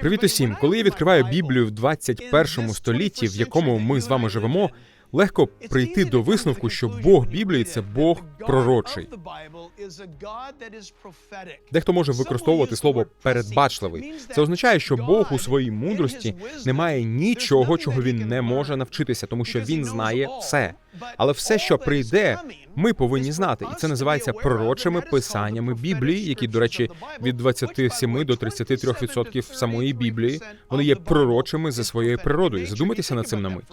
Привіт усім! Коли я відкриваю Біблію в 21 столітті, в якому ми з вами живемо, легко прийти до висновку, що Бог Біблії це Бог пророчий. Дехто може використовувати слово передбачливий. Це означає, що Бог у своїй мудрості не має нічого, чого він не може навчитися, тому що він знає все. Але все, що прийде, ми повинні знати, і це називається пророчими писаннями Біблії, які, до речі, від 27 до 33% самої Біблії вони є пророчими за своєю природою. Задумайтеся над цим на мить.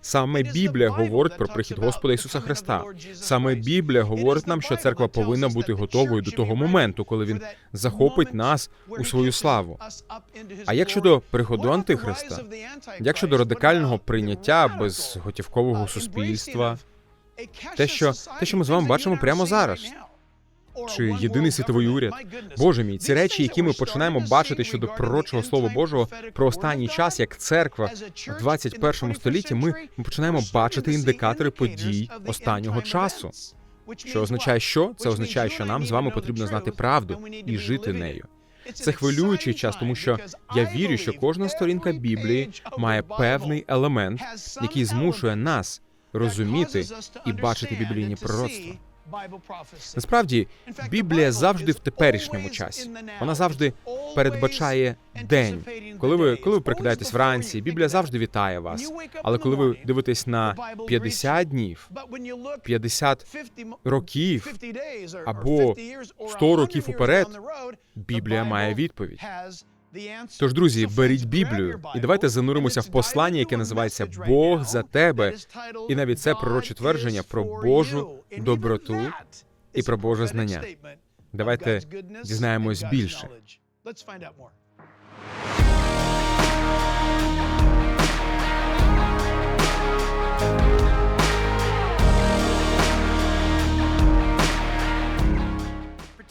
Саме Біблія говорить про прихід Господа Ісуса Христа. Саме Біблія говорить нам, що церква повинна бути готовою до того моменту, коли він захопить нас у свою славу. А як щодо приходу Антихриста? Як щодо радикального прийняття безготівкового суспільства? Те, що те, що ми з вами бачимо прямо зараз. Чи єдиний світовий уряд? Боже мій, ці речі, які ми починаємо бачити щодо пророчого слова Божого про останній час, як церква в 21 столітті, ми, ми починаємо бачити індикатори подій останнього часу. Що означає, що це означає, що нам з вами потрібно знати правду і жити нею. Це хвилюючий час, тому що я вірю, що кожна сторінка Біблії має певний елемент, який змушує нас розуміти і бачити біблійні пророцтва. Насправді, Біблія завжди в теперішньому часі. Вона завжди передбачає день. Коли ви коли ви прокидаєтесь вранці, Біблія завжди вітає вас. Але коли ви дивитесь на 50 днів, 50 років або 100 років уперед, Біблія має відповідь. Тож, друзі, беріть Біблію і давайте зануримося в послання, яке називається Бог за тебе. І навіть це пророче твердження про Божу доброту і про Боже знання. Давайте дізнаємось більше.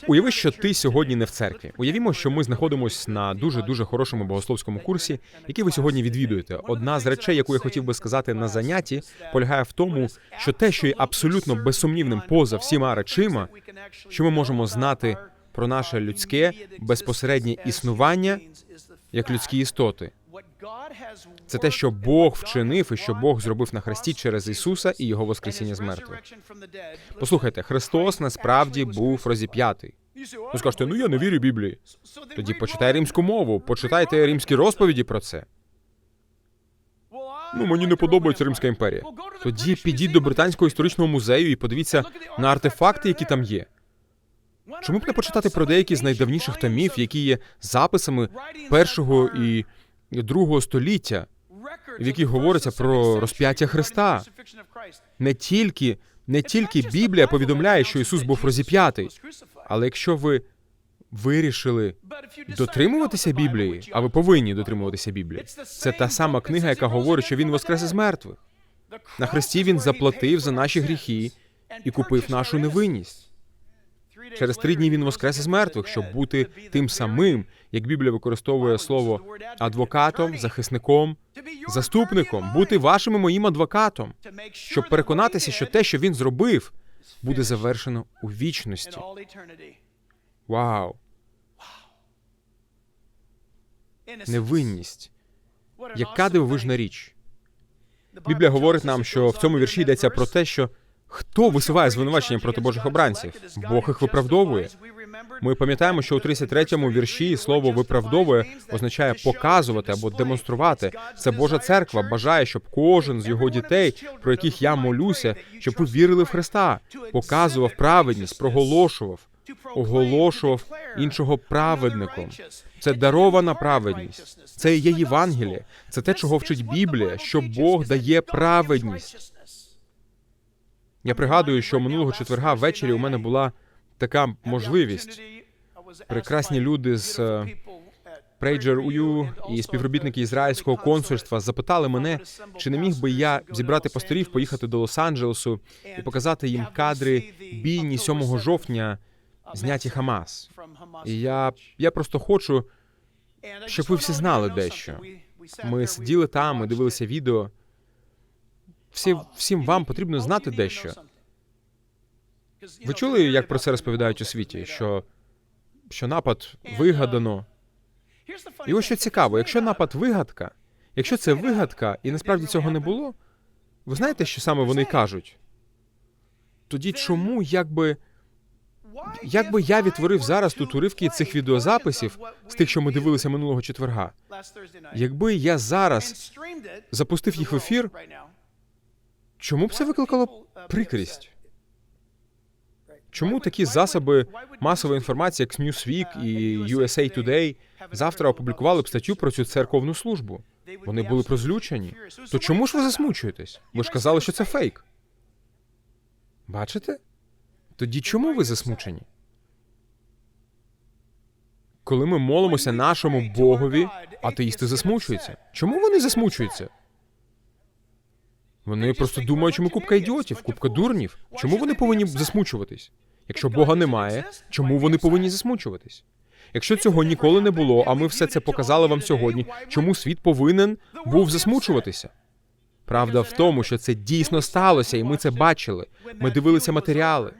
Уяви, що ти сьогодні не в церкві. Уявімо, що ми знаходимося на дуже дуже хорошому богословському курсі, який ви сьогодні відвідуєте. Одна з речей, яку я хотів би сказати на занятті, полягає в тому, що те, що є абсолютно безсумнівним поза всіма речима, що ми можемо знати про наше людське безпосереднє існування як людські істоти. Це те, що Бог вчинив і що Бог зробив на хресті через Ісуса і Його Воскресіння з мертвих. Послухайте, Христос насправді був розіп'ятий. Ви скажете, ну я не вірю Біблії. Тоді почитай римську мову, почитайте римські розповіді про це. Ну, мені не подобається Римська імперія. Тоді підіть до Британського історичного музею і подивіться на артефакти, які там є. Чому б не почитати про деякі з найдавніших томів, які є записами першого і другого століття, в яких говориться про розп'яття Христа? Не тільки не тільки Біблія повідомляє, що Ісус був розіп'ятий, але якщо ви вирішили дотримуватися Біблії, а ви повинні дотримуватися Біблії, це та сама книга, яка говорить, що він воскрес із мертвих. На Христі він заплатив за наші гріхи і купив нашу невинність. Через три дні він воскрес із мертвих, щоб бути тим самим, як Біблія використовує слово адвокатом, захисником, заступником, бути вашим і моїм адвокатом, щоб переконатися, що те, що він зробив, буде завершено у вічності. Вау! Невинність. Яка дивовижна річ. Біблія говорить нам, що в цьому вірші йдеться про те, що хто висуває звинувачення проти Божих обранців? Бог їх виправдовує. Ми пам'ятаємо, що у 33-му вірші слово виправдовує означає показувати або демонструвати. Це Божа церква бажає, щоб кожен з його дітей, про яких я молюся, щоб ви вірили в Христа, показував праведність, проголошував, оголошував іншого праведником. Це дарована праведність. Це є Євангеліє. Це те, чого вчить Біблія, що Бог дає праведність. Я пригадую, що минулого четверга ввечері у мене була така можливість. Прекрасні люди з Praiger UU і співробітники ізраїльського консульства запитали мене, чи не міг би я зібрати пасторів, поїхати до Лос-Анджелесу і показати їм кадри бійні 7 жовтня, зняті Хамас. І я, я просто хочу, щоб ви всі знали дещо. Ми сиділи там, ми дивилися відео. Всі, всім вам потрібно знати дещо. Ви чули, як про це розповідають у світі? Що, що напад вигадано, І ось що цікаво, якщо напад вигадка, якщо це вигадка, і насправді цього не було, ви знаєте, що саме вони кажуть? Тоді чому, якби якби я відтворив зараз тут уривки цих відеозаписів з тих, що ми дивилися минулого четверга, якби я зараз запустив їх в ефір, чому б це викликало прикрість? Чому такі засоби масової інформації, як Newsweek і USA Today, завтра опублікували б статтю про цю церковну службу? Вони були прозлючені. То чому ж ви засмучуєтесь? Ви ж казали, що це фейк. Бачите? Тоді чому ви засмучені? Коли ми молимося нашому Богові, атеїсти засмучуються. Чому вони засмучуються? Вони просто думають, що ми купка ідіотів, купка дурнів. Чому вони повинні засмучуватись? Якщо Бога немає, чому вони повинні засмучуватись? Якщо цього ніколи не було, а ми все це показали вам сьогодні, чому світ повинен був засмучуватися? Правда в тому, що це дійсно сталося, і ми це бачили. Ми дивилися матеріали.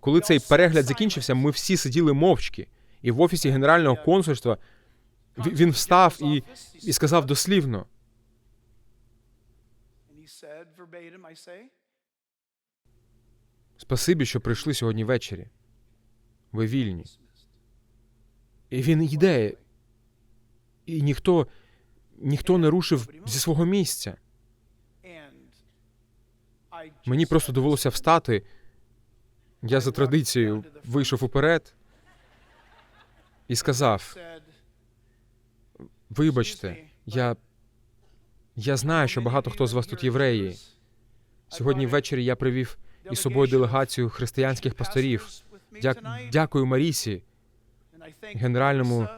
Коли цей перегляд закінчився, ми всі сиділи мовчки. І в офісі генерального консульства він встав і, і сказав дослівно: Спасибі, що прийшли сьогодні ввечері. Ви вільні. І він йде. І ніхто, ніхто не рушив зі свого місця. Мені просто довелося встати. Я за традицією вийшов уперед і сказав: Вибачте, я, я знаю, що багато хто з вас тут євреї. Сьогодні ввечері я привів із собою делегацію християнських пасторів. Дяк, дякую Марісі, генеральному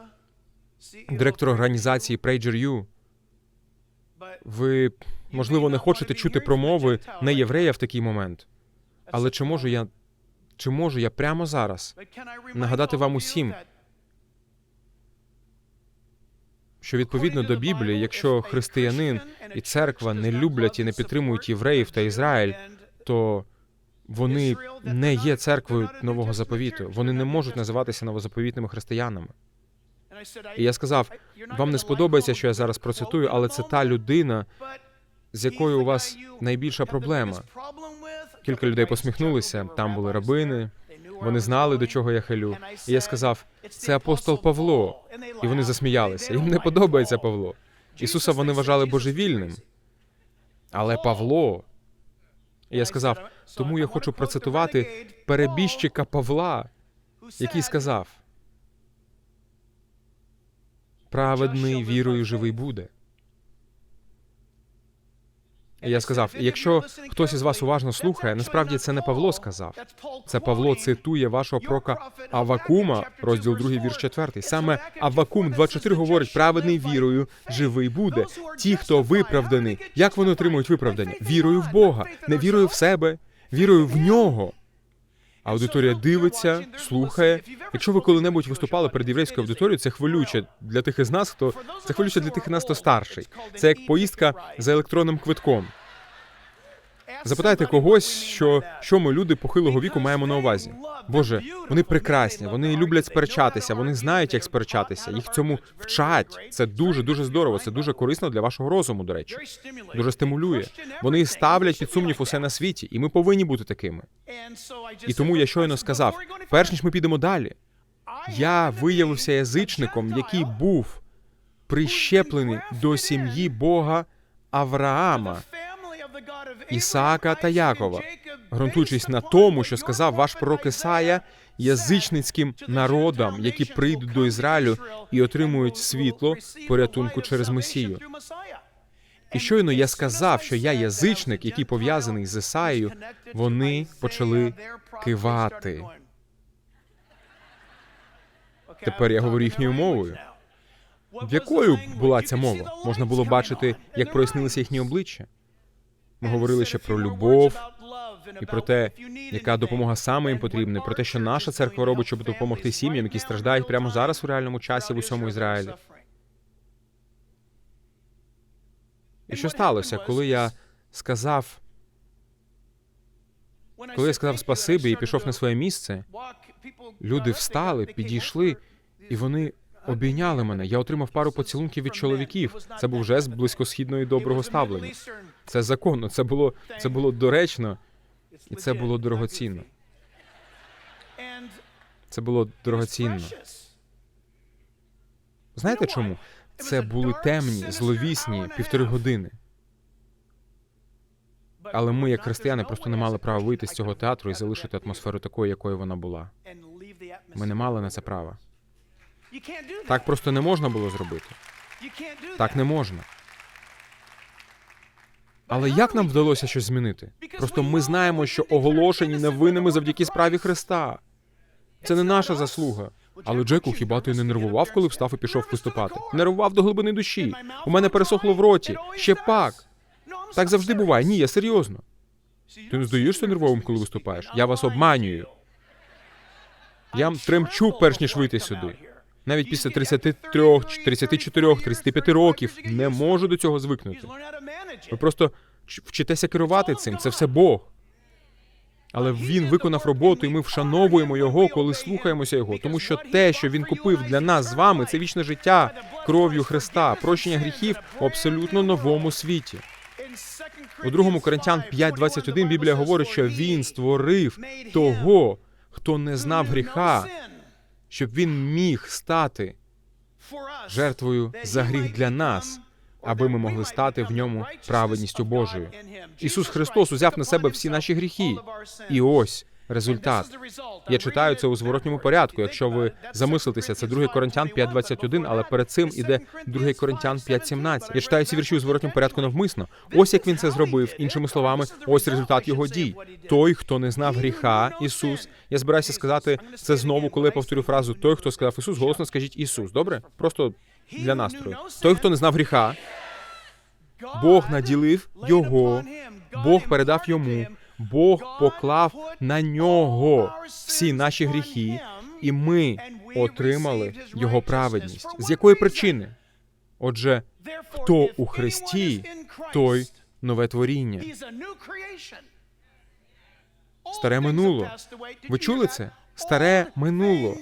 директору організації PragerU. Ви, можливо, не хочете чути промови не єврея в такий момент. Але чи можу я чи можу я прямо зараз нагадати вам усім, що відповідно до Біблії, якщо християнин і церква не люблять і не підтримують євреїв та Ізраїль, то вони не є церквою нового заповіту. Вони не можуть називатися новозаповітними християнами. І я сказав: вам не сподобається, що я зараз процитую, але це та людина, з якою у вас найбільша проблема. Кілька людей посміхнулися. Там були рабини. Вони знали, до чого я хилю. І я сказав: це апостол Павло. І вони засміялися. Їм не подобається Павло. Ісуса вони вважали божевільним. Але Павло. І я сказав, тому я хочу процитувати перебіжчика Павла, який сказав: праведний вірою живий буде. І я сказав: якщо хтось із вас уважно слухає, насправді це не Павло сказав. Це Павло цитує вашого прока Авакума, розділ 2, вірш 4. Саме Авакум 2.4 говорить: праведний вірою живий буде. Ті, хто виправданий, як вони отримують виправдання? Вірою в Бога, не вірою в себе, вірою в нього. Аудиторія дивиться, слухає. Якщо ви коли-небудь виступали перед єврейською аудиторією, це хвилюче для тих із нас, хто це хвилюче для тих із нас, хто старший. Це як поїздка за електронним квитком. Запитайте когось, що, що ми, люди похилого віку, маємо на увазі. Боже, вони прекрасні, вони люблять сперечатися, вони знають, як сперечатися. Їх цьому вчать. Це дуже дуже здорово. Це дуже корисно для вашого розуму. До речі, дуже стимулює. Вони ставлять під сумнів усе на світі, і ми повинні бути такими. І тому я щойно сказав: перш ніж ми підемо далі, я виявився язичником, який був прищеплений до сім'ї Бога Авраама. Ісаака та Якова, ґрунтуючись на тому, що сказав ваш пророк Ісая язичницьким народам, які прийдуть до Ізраїлю і отримують світло порятунку через Месію. І щойно я сказав, що я язичник, який пов'язаний з Ісаєю, вони почали кивати. Тепер я говорю їхньою мовою. В якою була ця мова? Можна було бачити, як прояснилися їхні обличчя. Ми говорили ще про любов і про те, яка допомога саме їм потрібна, про те, що наша церква робить, щоб допомогти сім'ям, які страждають прямо зараз у реальному часі в усьому Ізраїлі. І що сталося, коли я сказав, коли я сказав спасибі і пішов на своє місце, люди встали, підійшли, і вони обійняли мене. Я отримав пару поцілунків від чоловіків. Це був жест близькосхідної доброго ставлення. Це законно, це було це було доречно, і це було дорогоцінно. Це було дорогоцінно. Знаєте чому? Це були темні, зловісні півтори години. Але ми, як християни, просто не мали права вийти з цього театру і залишити атмосферу такою, якою вона була. Ми не мали на це права. Так просто не можна було зробити. Так не можна. Але як нам вдалося щось змінити? Просто ми знаємо, що оголошені невинними завдяки справі Христа. Це не наша заслуга. Але Джеку, хіба ти не нервував, коли встав і пішов виступати? Нервував до глибини душі. У мене пересохло в роті. Ще пак. Так завжди буває. Ні, я серйозно. Ти не здаєшся нервовим, коли виступаєш? Я вас обманюю. Я тремчу, перш ніж вийти сюди. Навіть після 33, 34, 35 років не можу до цього звикнути. Ви просто вчитеся керувати цим. Це все Бог. Але він виконав роботу, і ми вшановуємо його, коли слухаємося його. Тому що те, що він купив для нас з вами, це вічне життя кров'ю Христа, прощення гріхів в абсолютно новому світі. У 2 Коринтян 5.21 Біблія говорить, що він створив того, хто не знав гріха, щоб він міг стати жертвою за гріх для нас, аби ми могли стати в ньому праведністю Божою. Ісус Христос узяв на себе всі наші гріхи. І ось результат. Я читаю це у зворотньому порядку. Якщо ви замислитеся, це 2 Коринтян 5.21, але перед цим іде 2 Коринтян 5.17. Я читаю ці вірші у зворотньому порядку навмисно. Ось як він це зробив. Іншими словами, ось результат його дій. Той, хто не знав гріха, Ісус. Я збираюся сказати це знову, коли я повторю фразу Той, хто сказав Ісус, голосно скажіть Ісус. Добре? Просто для настрою. Той, хто не знав гріха, Бог наділив його, Бог передав йому, Бог поклав на нього всі наші гріхи, і ми отримали його праведність. З якої причини? Отже, хто у Христі, той нове творіння. Старе минуло. Ви чули це? Старе минуло.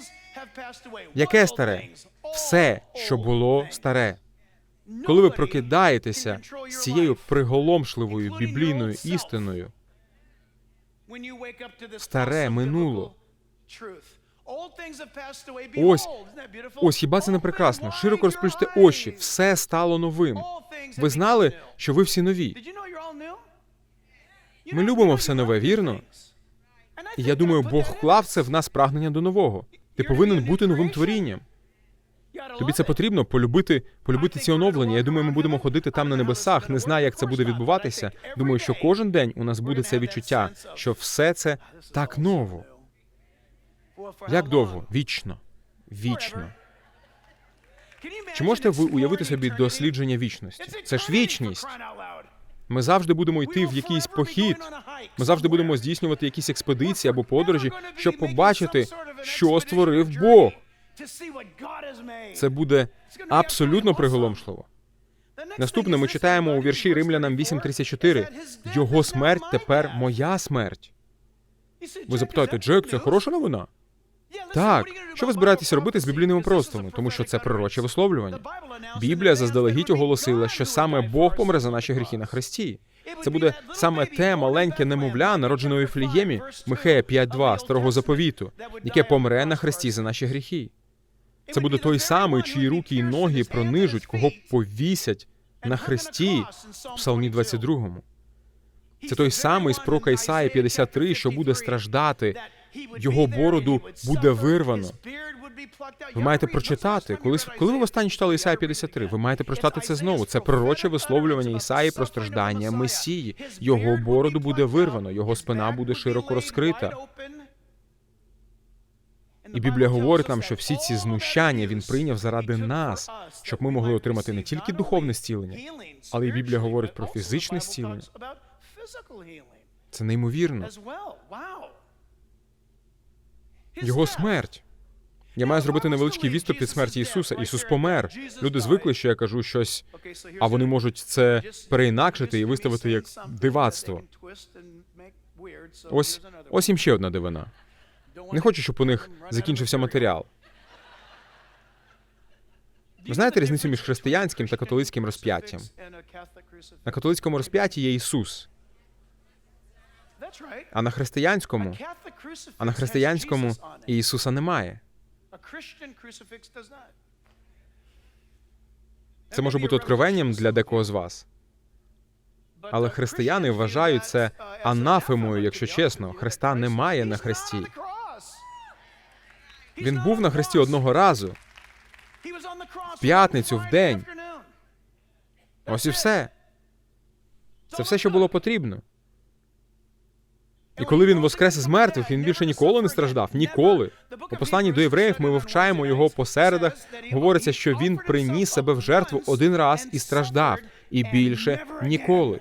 Яке старе? Все, що було старе. Коли ви прокидаєтеся з цією приголомшливою біблійною істиною, старе минуло. Ось, ось хіба це не прекрасно? Широко розплющте очі, все стало новим. Ви знали, що ви всі нові? Ми любимо все нове, вірно? І я думаю, Бог вклав це в нас прагнення до нового. Ти повинен бути новим творінням. Тобі це потрібно полюбити, полюбити ці оновлення. Я думаю, ми будемо ходити там на небесах. Не знаю, як це буде відбуватися. Думаю, що кожен день у нас буде це відчуття, що все це так ново. Як довго? Вічно. Вічно. Чи можете ви уявити собі дослідження вічності? Це ж вічність. Ми завжди будемо йти в якийсь похід. Ми завжди будемо здійснювати якісь експедиції або подорожі, щоб побачити, що створив Бог. Це буде абсолютно приголомшливо. Наступне ми читаємо у вірші Римлянам 8.34. Його смерть тепер моя смерть. Ви запитаєте, Джек, це хороша новина? Так, що ви збираєтеся робити з біблійними простами, тому що це пророче висловлювання. Біблія заздалегідь оголосила, що саме Бог помре за наші гріхи на Христі. Це буде саме те маленьке немовля, народжене у Віфліємі, Михея 5.2, старого заповіту, яке помре на Христі за наші гріхи. Це буде той самий, чиї руки і ноги пронижуть, кого повісять на хресті в Псалмі 22. Це той самий з пророка Ісаї 53, що буде страждати. Його бороду буде вирвано. Ви маєте прочитати, коли, коли ви останнє читали Ісая 53, ви маєте прочитати це знову. Це пророче висловлювання Ісаї про страждання Месії. Його бороду буде вирвано, його спина буде широко розкрита. І Біблія говорить нам, що всі ці знущання він прийняв заради нас, щоб ми могли отримати не тільки духовне зцілення, але й Біблія говорить про фізичне зцілення. Це неймовірно. Його смерть. Я маю зробити невеличкий відступ від смерті Ісуса. Ісус помер. Люди звикли, що я кажу щось, а вони можуть це переінакшити і виставити як дивацтво. Ось ось їм ще одна дивина. Не хочу, щоб у них закінчився матеріал. Ви знаєте різницю між християнським та католицьким розп'яттям? На католицькому розп'ятті є Ісус, а на християнському, а на християнському Ісуса немає. Це може бути откровенням для декого з вас. Але християни вважають це анафемою, якщо чесно. Христа немає на хресті. Він був на хресті одного разу. в п'ятницю в день. Ось і все. Це все, що було потрібно. І коли він воскрес із мертвих, він більше ніколи не страждав. Ніколи. У посланні до євреїв ми вивчаємо його по середах. Говориться, що він приніс себе в жертву один раз і страждав, і більше ніколи.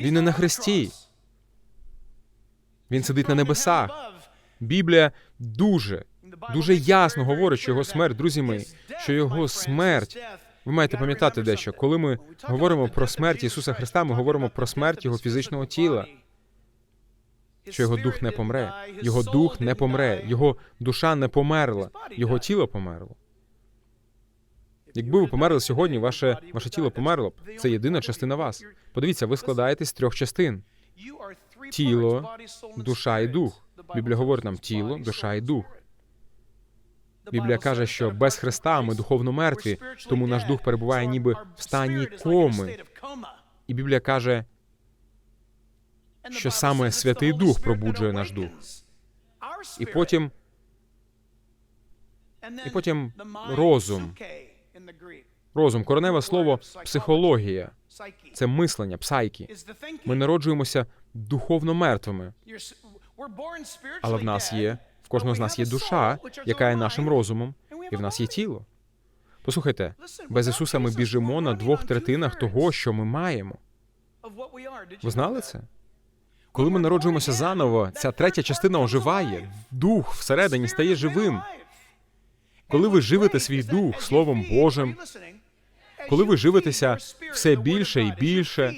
Він не на хресті. Він сидить на небесах. Біблія дуже, дуже ясно говорить, що його смерть, друзі мої, що його смерть. Ви маєте пам'ятати дещо, коли ми говоримо про смерть Ісуса Христа, ми говоримо про смерть Його фізичного тіла, що його дух не помре, його дух не помре, його душа не померла, його тіло померло. Якби ви померли сьогодні, ваше, ваше тіло померло б. Це єдина частина вас. Подивіться, ви складаєтесь з трьох частин: тіло, душа і дух. Біблія говорить нам тіло, душа і дух. Біблія каже, що без Христа ми духовно мертві, тому наш дух перебуває ніби в стані коми. І Біблія каже, що саме Святий Дух пробуджує наш дух. і потім, і потім розум. Розум, кореневе слово психологія, це мислення, псайкі. Ми народжуємося духовно мертвими, але в нас є, в кожного з нас є душа, яка є нашим розумом, і в нас є тіло. Послухайте, без Ісуса ми біжимо на двох третинах того, що ми маємо. Ви знали це? Коли ми народжуємося заново, ця третя частина оживає, дух всередині стає живим. Коли ви живете свій дух Словом Божим, коли ви живетеся все більше і більше,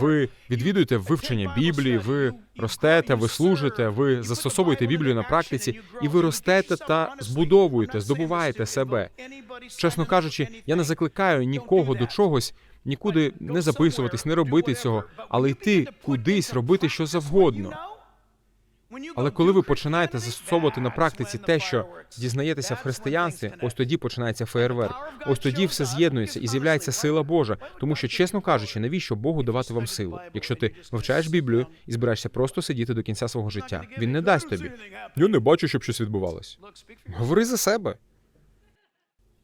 ви відвідуєте вивчення Біблії, ви ростете, ви служите, ви застосовуєте Біблію на практиці, і ви ростете та збудовуєте, здобуваєте себе. Чесно кажучи, я не закликаю нікого до чогось, нікуди не записуватись, не робити цього, але йти кудись робити що завгодно. Але коли ви починаєте застосовувати на практиці те, що дізнаєтеся в християнстві, ось тоді починається феєрверк. Ось тоді все з'єднується і з'являється сила Божа. Тому що, чесно кажучи, навіщо Богу давати вам силу? Якщо ти вивчаєш Біблію і збираєшся просто сидіти до кінця свого життя, він не дасть тобі. Я не бачу, щоб щось відбувалось. Говори за себе.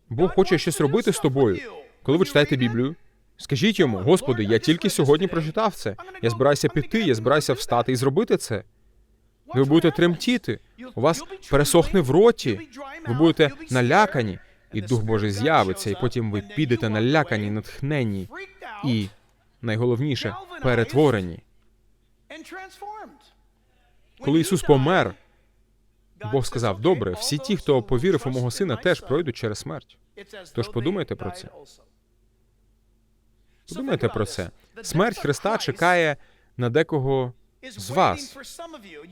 Бог хоче щось робити з тобою. Коли ви читаєте Біблію, скажіть йому, Господи, я тільки сьогодні прочитав це. Я збираюся піти, я збираюся встати і зробити це. Ви будете тремтіти, у вас пересохне в роті, ви будете налякані, і Дух Божий з'явиться, і потім ви підете налякані, натхненні і найголовніше перетворені. Коли Ісус помер, Бог сказав: добре, всі ті, хто повірив у мого сина, теж пройдуть через смерть. Тож подумайте про це. Подумайте про це. Смерть Христа чекає на декого з вас.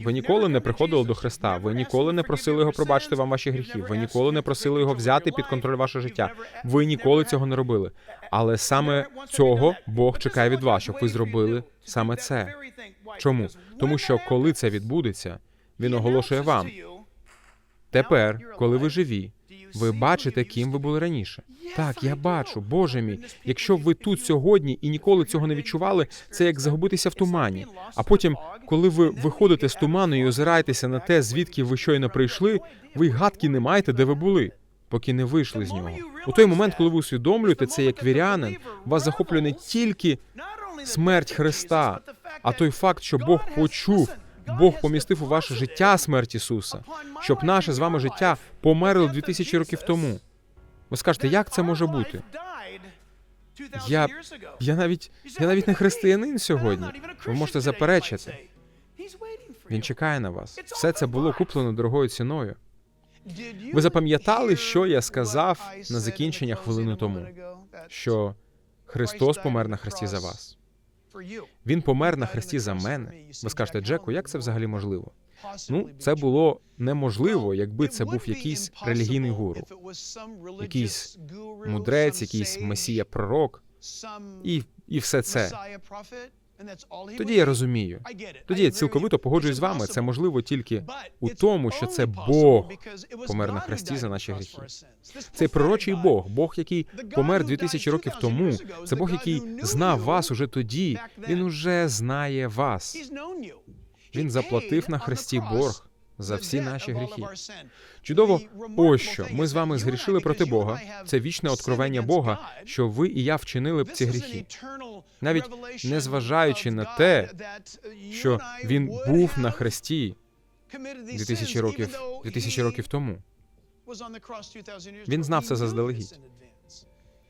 Ви ніколи не приходили до Христа. Ви ніколи не просили його пробачити вам ваші гріхи. Ви ніколи не просили його взяти під контроль ваше життя. Ви ніколи цього не робили. Але саме цього Бог чекає від вас, щоб ви зробили саме це. Чому? Тому що коли це відбудеться, він оголошує вам. Тепер, коли ви живі, ви бачите, ким ви були раніше. Так, я бачу, Боже мій. Якщо ви тут сьогодні і ніколи цього не відчували, це як загубитися в тумані. А потім, коли ви виходите з туману і озираєтеся на те, звідки ви щойно прийшли, ви гадки не маєте, де ви були, поки не вийшли з нього. У той момент, коли ви усвідомлюєте це як вірянин, вас захоплює не тільки смерть Христа, а той факт, що Бог почув, Бог помістив у ваше життя смерть Ісуса, щоб наше з вами життя померло 2000 років тому. Ви скажете, як це може бути? Я, я навіть я навіть не християнин сьогодні. Ви можете заперечити. Він чекає на вас. Все це було куплено дорогою ціною. Ви запам'ятали, що я сказав на закінчення хвилини тому? Що Христос помер на хресті за вас. Він помер на хресті за мене. Ви скажете, Джеку, як це взагалі можливо? Ну, це було неможливо, якби це був якийсь релігійний гуру, якийсь мудрець, якийсь месія пророк, і, і все це. Тоді я розумію. Тоді я цілковито погоджуюсь з вами. Це можливо тільки у тому, що це Бог помер на хресті за наші гріхи. Цей пророчий Бог, Бог, який помер 2000 років тому, це Бог, який знав вас уже тоді. Він уже знає вас. Він заплатив на хресті борг за всі наші гріхи. Чудово, ось що ми з вами згрішили проти Бога. Це вічне откровення Бога, що ви і я вчинили б ці гріхи. Навіть незважаючи на те, що він був на хресті 2000 років, 2000 років тому. Він знав це заздалегідь.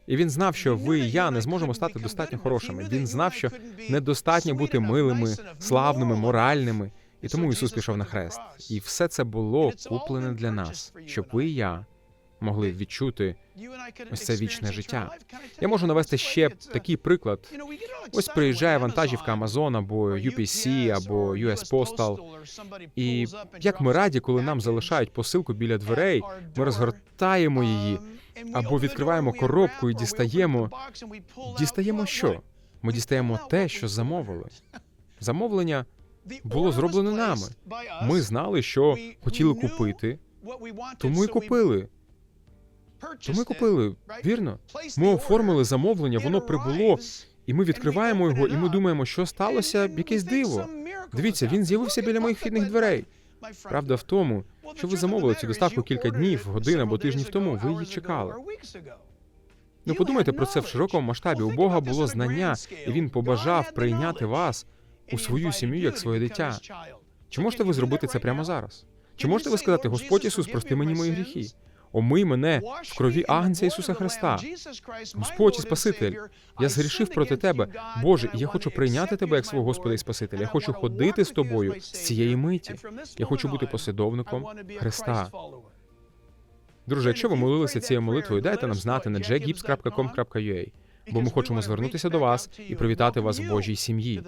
І він знав, що ви і я не зможемо стати достатньо хорошими. Він знав, що недостатньо бути милими, славними, моральними. І тому Ісус пішов на хрест. І все це було куплене для нас, щоб ви і я могли відчути ось це вічне життя. Я можу навести ще такий приклад. Ось приїжджає вантажівка Amazon або UPC або US Postal. І як ми раді, коли нам залишають посилку біля дверей, ми розгортаємо її, або відкриваємо коробку і дістаємо. Дістаємо що? Ми дістаємо те, що замовили. Замовлення було зроблено нами. Ми знали, що хотіли купити, тому і купили. Тому і купили. Вірно? Ми оформили замовлення, воно прибуло, і ми відкриваємо його, і ми думаємо, що сталося, якесь диво. Дивіться, він з'явився біля моїх вхідних дверей. Правда в тому, що ви замовили цю доставку кілька днів, годин або тижнів тому. Ви її чекали. Ну подумайте про це в широкому масштабі. У Бога було знання, і він побажав прийняти вас у свою сім'ю як своє дитя. Чи можете ви зробити це прямо зараз? Чи можете ви сказати, Господь Ісус, прости мені мої гріхи? Омий мене в крові Агнця Ісуса Христа. Господь і Спаситель, я згрішив проти тебе. Боже, і я хочу прийняти тебе як свого Господа і Спасителя. Я хочу ходити з тобою з цієї миті. Я хочу бути послідовником Христа. Друже, якщо ви молилися цією молитвою, дайте нам знати на jgips.com.ua, бо ми хочемо звернутися до вас і привітати вас в Божій сім'ї.